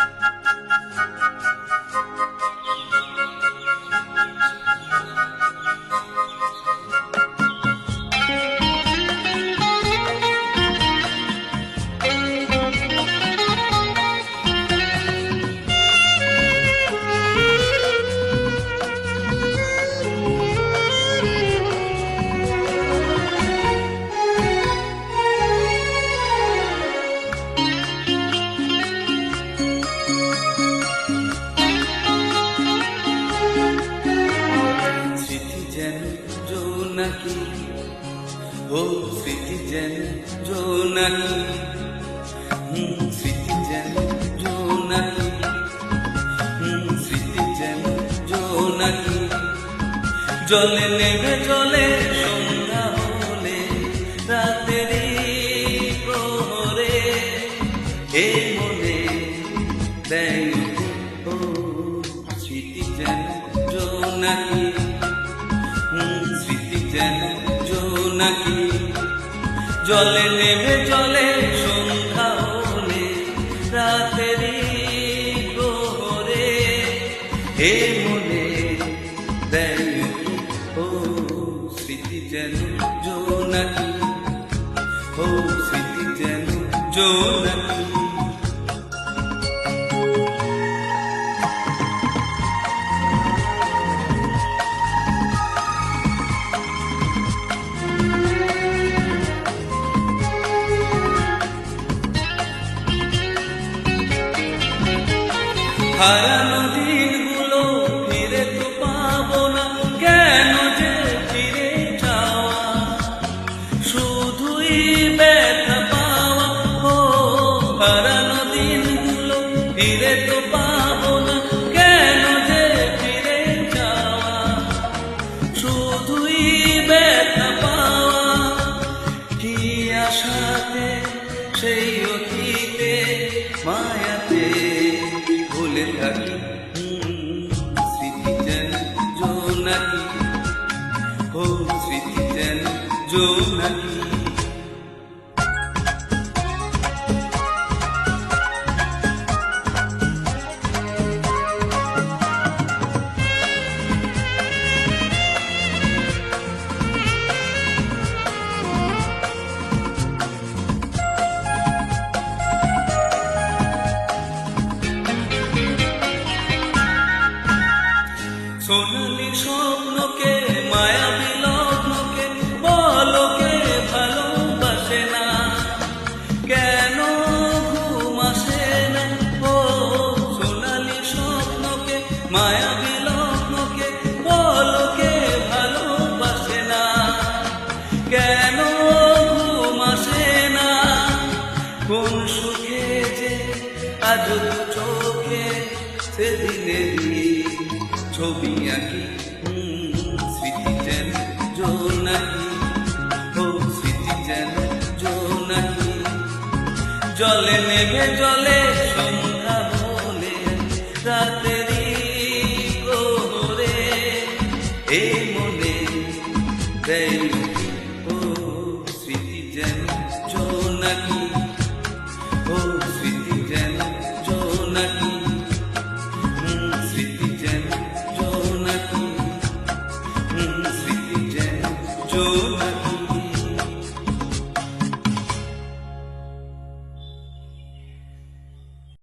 フフフフ。জোনাকি ও স্মৃতি যেন জোনাকি স্মৃতি যেন জোনাকি স্মৃতি যেন জোনাকি জলে নেবে জলে, সন্ধ্যা হলে ও জোনাকি। জলে নেমে জলে সন্ধ্যা হলে, রাতেরই প্রহরে। হে মনে দেয় ও স্মৃতি যেন জোনাকি, ও স্মৃতি যেন জোনাকি। হারানো দিনগুলো তো না। কেন যে শুধুই ব্যথা পাওয়া। ও হারানো দিনগুলো ফিরে তো ভুলে থাকি স্মৃতি যেন জোনাকি ও স্মৃতি যেন সোনালি চোখে সেদিনে ছবি আঁকি। স্মৃতি যেন জো নাকি ও স্মৃতি যেন জো নাকি জলে নেবে জলে সন্ধ্যা হলে রাতেরই কোহরে এ মনে দেয় Oh.